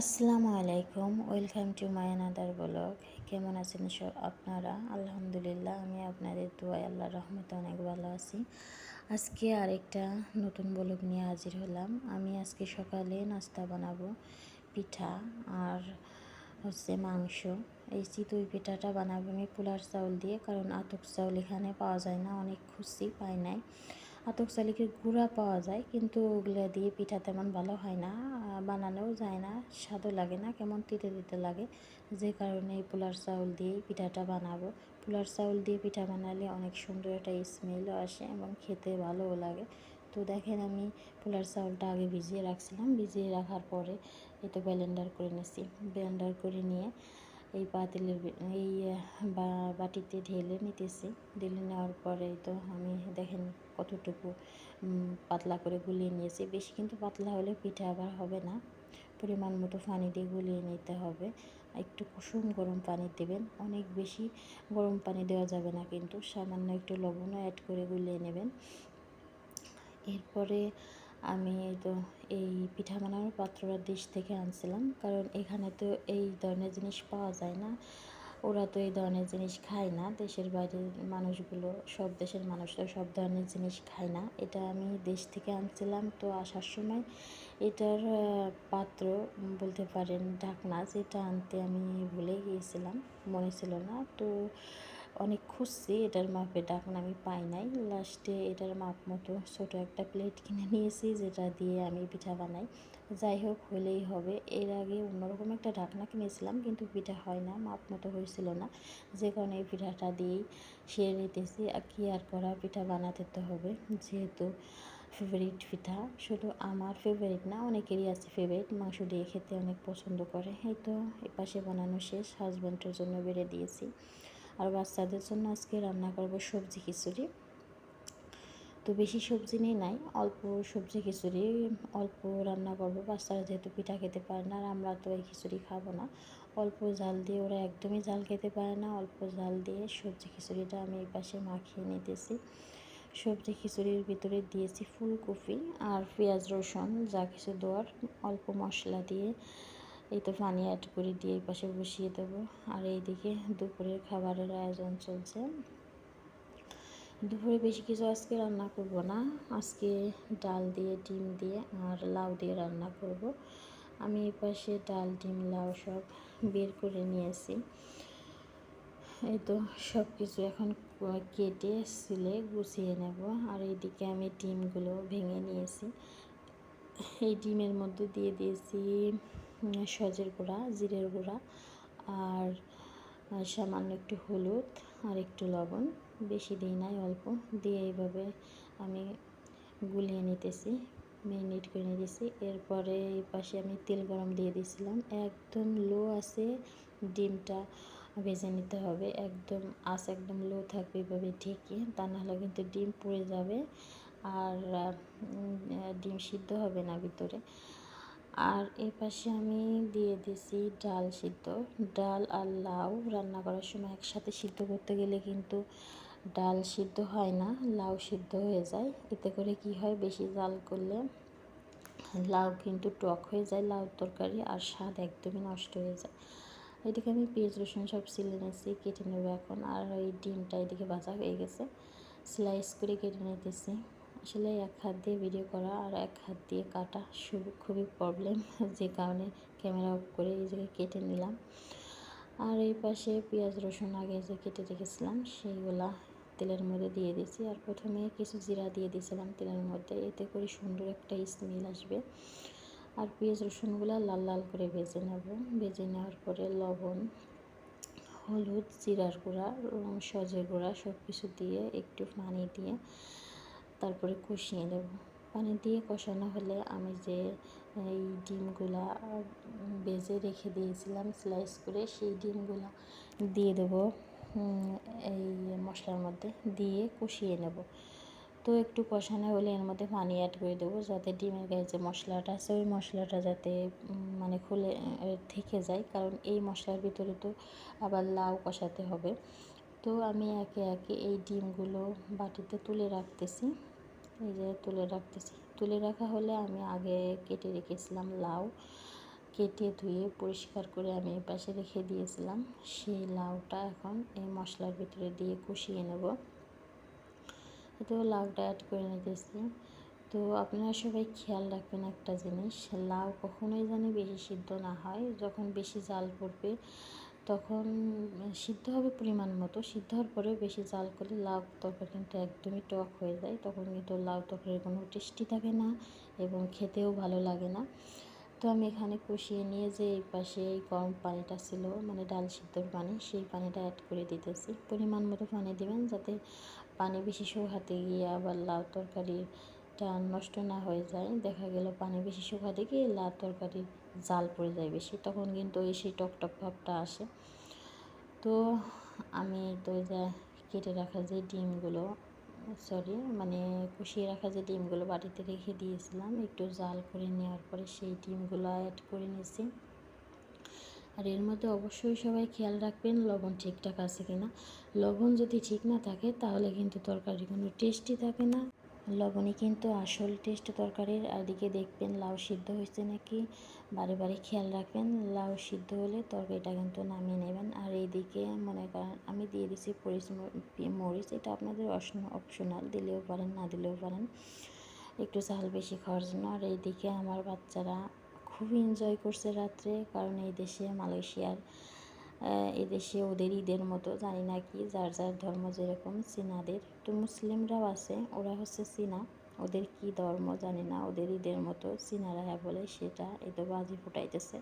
আসসালামু আলাইকুম, welcome to my another blog. কেমন আছেন সব আপনারা? আলহামদুলিল্লাহ, আমি আপনাদের দোয়াই আল্লাহ রহমতে অনেক ভালো আছি। আজকে আরেকটা নতুন ব্লগ নিয়ে হাজির হলাম। আমি আজকে সকালে নাস্তা বানাবো, পিঠা আর হচ্ছে মাংস। এই চিতই পিঠাটা বানাবো আমি পোলার চাউল দিয়ে, কারণ আতক চাউল এখানে পাওয়া যায় না, অনেক খুশি পাই নাই। আতক চালিকের গুঁড়া পাওয়া যায়, কিন্তু ওগুলো দিয়ে পিঠা তেমন ভালো হয় না বানানোও যায় না, স্বাদও লাগে না, কেমন তিতে তিতে লাগে। যে কারণে পোলার চাউল দিয়েই পিঠাটা বানাবো। পোলার চাউল দিয়ে পিঠা বানালে অনেক সুন্দর একটা স্মেলও আসে এবং খেতে ভালোও লাগে। তো দেখেন আমি পোলার চাউলটা আগে ভিজিয়ে রাখছিলাম, ভিজিয়ে রাখার পরে এটা ব্লেন্ডার করে নিয়েছি ব্লেন্ডার করে নিয়ে এই পাতিলের এই বাটিতে ঢেলে নিতেছি। ঢেলে নেওয়ার পরে তো আমি দেখেন কতটুকু পাতলা করে গুলিয়ে নিয়েছি। বেশি কিন্তু পাতলা হলে পিঠা আবার হবে না। পরিমাণ মতো পানি দিয়ে গুলিয়ে নিতে হবে। একটু কুসুম গরম পানি দেবেন। অনেক বেশি গরম পানি দেওয়া যাবে না কিন্তু সামান্য একটু লবণও অ্যাড করে গুলিয়ে নেবেন। এরপরে আমি তো এই পিঠা বানানোর পাত্রটা দেশ থেকে আনছিলাম। কারণ এখানে তো এই ধরনের জিনিস পাওয়া যায় না। ওরা তো এই ধরনের জিনিস খায় না। দেশের বাইরের মানুষগুলো, সব দেশের মানুষরা সব ধরনের জিনিস খায় না। এটা আমি দেশ থেকে আনছিলাম। তো আসার সময় এটার পাত্র বলতে পারেন ঢাকনা, যেটা আনতে আমি ভুলে গিয়েছিলাম। মনে ছিল না। তো অনেক খুঁজছি এটার মাপে ডাকনা আমি পাই নাই। লাস্টে এটার মাপ মতো ছোটো একটা প্লেট কিনে নিয়েছি, যেটা দিয়ে আমি পিঠা বানাই। যাই হোক, হলেই হবে। এর আগে অন্যরকম একটা ঢাকনা কিনেছিলাম, কিন্তু পিঠা হয় না, মাপ মতো হয়েছিল না। যে কারণে এই পিঠাটা দিয়েই সেরে নিতেছি। আর কি আর করা, পিঠা বানাতে তো হবে। যেহেতু ফেভারিট পিঠা, শুধু আমার ফেভারিট না, অনেকেরই আছে ফেভারিট মাংস দিয়ে খেতে অনেক পছন্দ করে। এই তো এপাশে বানানো শেষ। হাজব্যান্ডের জন্য বেড়ে দিয়েছি। আর বাচ্চাদের জন্য আজকে রান্না করব সবজি খিচুড়ি। তো বেশি সবজি নিয়ে নাই, অল্প সবজি খিচুড়ি, অল্প রান্না করব। বাচ্চারা যেহেতু পিঠা খেতে পারে না আর আমরা তো এই খিচুড়ি খাব না। অল্প জাল দিয়ে ওরা একদমই জাল খেতে পারে না। অল্প জাল দিয়ে সবজি খিচুড়িটা আমি এই পাশে মাখিয়ে নিতেছি। সবজি খিচুড়ির ভিতরে দিয়েছি ফুলকপি আর পেঁয়াজ রসুন, যা কিছু দেওয়ার, অল্প মশলা দিয়ে এই তো পানি অ্যাড করে দিয়ে এই পাশে বসিয়ে দেবো। আর এইদিকে দুপুরের খাবারের আয়োজন চলছে। দুপুরে বেশি কিছু আজকে রান্না করব না। আজকে ডাল দিয়ে, ডিম দিয়ে আর লাউ দিয়ে রান্না করব। আমি এই পাশে ডাল, ডিম, লাউ সব বের করে নিয়েছি। এই তো সব কিছু এখন কেটে, সিলে গুছিয়ে নেব। আর এইদিকে আমি ডিমগুলো ভেঙে নিয়েছি। এই ডিমের মধ্যে দিয়ে দিয়েছি সজের গুঁড়া, জিরের গুঁড়া আর সামান্য একটু হলুদ আর একটু লবণ। বেশি দিই নাই, অল্প। দিয়ে এইভাবে আমি গুলিয়ে নিতেছি মেরিনেট করে নিতেছি। এরপরে এই পাশে আমি তেল গরম দিয়ে দিয়েছিলাম। একদম লো আছে, ডিমটা ভেজে নিতে হবে। একদম আঁচ একদম লো থাকবে এভাবে ঢেকে, তা নাহলে কিন্তু ডিম পুড়ে যাবে। আর ডিম সিদ্ধ হবে না ভিতরে। আর এ পাশে আমি দিয়ে দিছি ডাল সিদ্ধ। ডাল আর লাউ রান্না করার সময় একসাথে সিদ্ধ করতে গেলে কিন্তু ডাল সিদ্ধ হয় না, লাউ সিদ্ধ হয়ে যায়। এতে করে কি হয়, বেশি জাল করলে লাউ কিন্তু টক হয়ে যায় লাউ তরকারি আর স্বাদ একদমই নষ্ট হয়ে যায়। এদিকে আমি পেঁয়াজ, রসুন সব সিলে নিয়েছি, কেটে নেব এখন। আর ওই ডিমটা এদিকে ভাজা হয়ে গেছে স্লাইস করে কেটে নিতেছি। আসলে এক হাত দিয়ে ভিডিও করা আর এক হাত দিয়ে কাটা শুরু খুবই প্রবলেম যে কারণে ক্যামেরা অফ করে এই জায়গায় কেটে নিলাম। আর এই পাশে পেঁয়াজ, রসুন আগে যে কেটে রেখেছিলাম, সেইগুলা তেলের মধ্যে দিয়ে দিয়েছি। আর প্রথমে কিছু জিরা দিয়ে দিয়েছিলাম তেলের মধ্যে, এতে করে সুন্দর একটা স্মেল আসবে। আর পেঁয়াজ, রসুনগুলো লাল লাল করে ভেজে নেব। ভেজে নেওয়ার পরে লবণ, হলুদ, জিরার গুঁড়া সজের গুঁড়া সব কিছু দিয়ে একটু পানি দিয়ে তারপরে কষিয়ে নেব। পানি দিয়ে কষানো হলে আমি যে, এই ডিমগুলা বেজে রেখে দিয়েছিলাম স্লাইস করে, সেই ডিমগুলা দিয়ে দেব। এই মশলার মধ্যে দিয়ে কষিয়ে নেব। তো একটু কষানো হলে এর মধ্যে পানি অ্যাড করে দেবো যাতে ডিমের গায়ে যে মশলাটা আছে, ওই মশলাটা যাতে মানে খুলে থেকে যায়। কারণ এই মশলার ভিতরে তো আবার লাউ কষাতে হবে। তো আমি একে একে এই ডিমগুলো বাটিতে তুলে রাখতেছি। যে তুলে রাখতেছি। তুলে রাখা হলে আমি আগে কেটে রেখেছিলাম লাউ। কেটে ধুয়ে পরিষ্কার করে আমি এই পাশে রেখে দিয়েছিলাম। সেই লাউটা এখন এই মশলার ভিতরে দিয়ে কষিয়ে নেব। তো লাউটা অ্যাড করে নিতেছি। তো আপনারা সবাই খেয়াল রাখবেন একটা জিনিস, লাউ কখনোই জানি বেশি সিদ্ধ না হয়। যখন বেশি জাল পড়বে তখন সিদ্ধ হবে পরিমাণ মতো। সিদ্ধ হওয়ার পরেও বেশি জাল করলে লাউ তরকারি কিন্তু একদমই টক হয়ে যায়। তখন কিন্তু লাউ তরকারির কোনো টেস্টি থাকে না এবং খেতেও ভালো লাগে না। তো আমি এখানে কষিয়ে নিয়ে যে এই পাশে গরম পানিটা ছিল মানে ডাল সিদ্ধর পানি, সেই পানিটা অ্যাড করে দিতেছি। পরিমাণ মতো পানি দেবেন যাতে পানি বেশি শুকাতে গিয়ে আবার লাউ তরকারিটা নষ্ট না হয়ে যায়। দেখা গেল পানি বেশি শুকাতে গিয়ে লাউ তরকারির জাল পড়ে যায় বেশি। তখন কিন্তু এই সেই টক টক ভাবটা আসে। তো আমি তো যা কেটে রাখা যে ডিমগুলো সরি মানে কষিয়ে রাখা যে ডিমগুলো বাটিতে রেখে দিয়েছিলাম, একটু জাল করে নেওয়ার পরে সেই ডিমগুলো অ্যাড করে নিয়েছি আর এর মধ্যে অবশ্যই সবাই খেয়াল রাখবেন লবণ ঠিকঠাক আছে কিনা। লবণ যদি ঠিক না থাকে, তাহলে কিন্তু তরকারি কোনো টেস্টই থাকে না। লবণই কিন্তু আসল টেস্ট তরকারির আর দিকে দেখবেন লাউ সিদ্ধ হয়েছে নাকি? বারে বারে খেয়াল রাখবেন, লাউ সিদ্ধ হলে তরকারিটা কিন্তু নামিয়ে নেবেন। আর এইদিকে মনে করেন আমি দিয়ে দিছি পরিচ মরিচ, এটা আপনাদের অপশনাল দিলেও পারেন, না দিলেও পারেন। একটু চাল বেশি খাওয়ার জন্য। আর এইদিকে আমার বাচ্চারা খুবই এনজয় করছে রাত্রে, কারণ এই দেশে মালয়েশিয়ার এদেশে ওদের ঈদের মতো, জানি না কি, যার যার ধর্ম যেরকম চীনাদের তো মুসলিমরাও আছে, ওরা হচ্ছে চীনা ওদের কি ধর্ম জানি না, ওদের ঈদের মতো চীনারা বলে, সেটা এত বাজি ফুটাইতেছে।